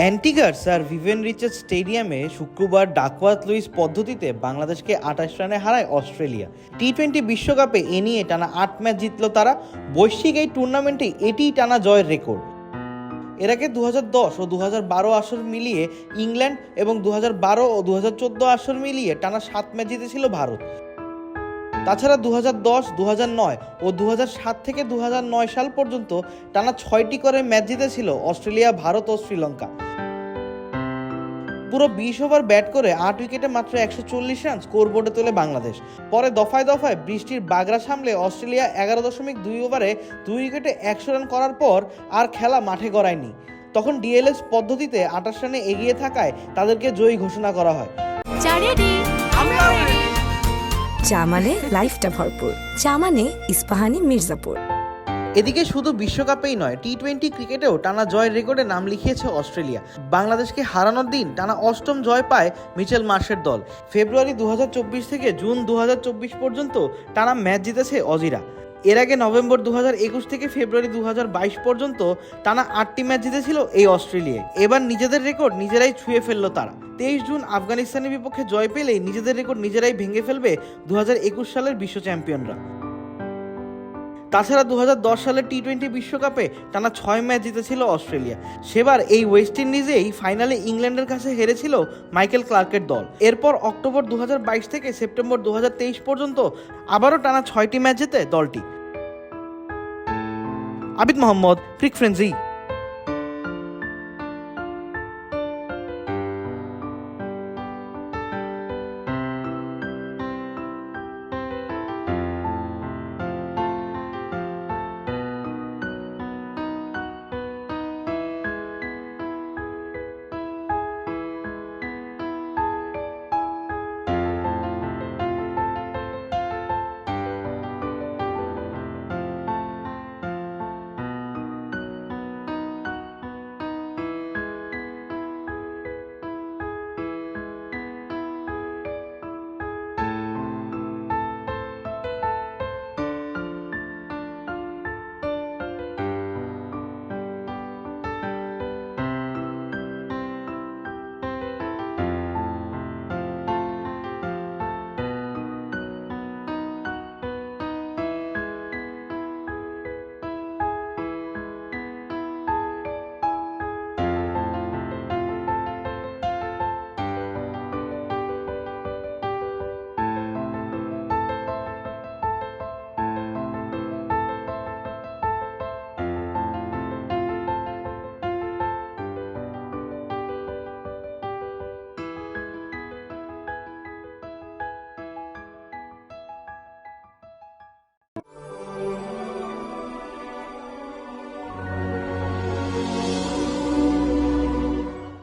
অ্যান্টিগার sir ভিভেন Richard স্টেডিয়ামে শুক্রবার Duckworth Lewis পদ্ধতিতে বাংলাদেশকে আঠাশ রানে হারায় অস্ট্রেলিয়া। টি টোয়েন্টি বিশ্বকাপে এ নিয়ে টানা আট ম্যাচ জিতল তারা। বৈশ্বিক এই টুর্নামেন্টে এটিই টানা জয়ের রেকর্ড। এর আগে দু হাজার দশ ও দু আসর মিলিয়ে ইংল্যান্ড এবং দু হাজার বারো ও দু হাজার চোদ্দ আসর মিলিয়ে টানা সাত ম্যাচ জিতেছিল ভারত। তাছাড়া দু দশ দু নয় ও দু সাত থেকে দু নয় সাল পর্যন্ত টানা ছয়টি করে ম্যাচ জিতেছিল অস্ট্রেলিয়া ভারত ও শ্রীলঙ্কা। পুরো বিশ ওভার ব্যাট করে আট উইকেটে মাত্র একশো চল্লিশ রান স্কোরবোর্ডে তোলে বাংলাদেশ। পরে দফায় দফায় বৃষ্টির বাগড়া সামলে অস্ট্রেলিয়া এগারো দশমিক দুই ওভারে দুই উইকেটে একশো রান করার পর আর খেলা মাঠে গড়ায়নি। তখন ডিএলএস পদ্ধতিতে আঠাশ রানে এগিয়ে থাকায় তাদেরকে জয়ী ঘোষণা করা হয়। চা মানে লাইফটা ভরপুর। চা মানে ইস্পাহানি মির্জাপুর। এদিকে শুধু বিশ্বকাপেই নয় টি টোয়েন্টি ক্রিকেটেও টানা জয়ের রেকর্ডে নাম লিখিয়েছে অস্ট্রেলিয়া। বাংলাদেশকে হারানোর দিন টানা অষ্টম জয় পায় মিচেল মার্শের দল। ফেব্রুয়ারি দু হাজার চব্বিশ থেকে জুন দু হাজার চব্বিশ পর্যন্ত টানা ম্যাচ জিতেছে অজিরা। এর আগে নভেম্বর দু একুশ থেকে ফেব্রুয়ারি দু হাজার বাইশ পর্যন্ত টানা আটটি ম্যাচ জিতেছিল এই অস্ট্রেলিয়া এবার নিজেদের রেকর্ড নিজেরাই ছুঁয়ে ফেলল তারা। তেইশ জুন আফগানিস্তানের বিপক্ষে জয় পেলেই নিজেদের রেকর্ড নিজেরাই ভেঙে ফেলবে দু হাজার একুশ সালের বিশ্ব চ্যাম্পিয়নরা। তাছাড়া দু সালে টি টোয়েন্টি বিশ্বকাপে টানা ছয় ম্যাচ জিতেছিল অস্ট্রেলিয়া। সেবার এই ওয়েস্ট ইন্ডিজেই ফাইনালে ইংল্যান্ডের কাছে হেরেছিল মাইকেল ক্লার্কের দল। এরপর অক্টোবর দু হাজার বাইশ থেকে সেপ্টেম্বর দু হাজার তেইশ পর্যন্ত আবারও টানা ছয়টি ম্যাচ জিতে দলটি। আবিদ মোহাম্মদ, ফ্রিক ফ্রেন্সি।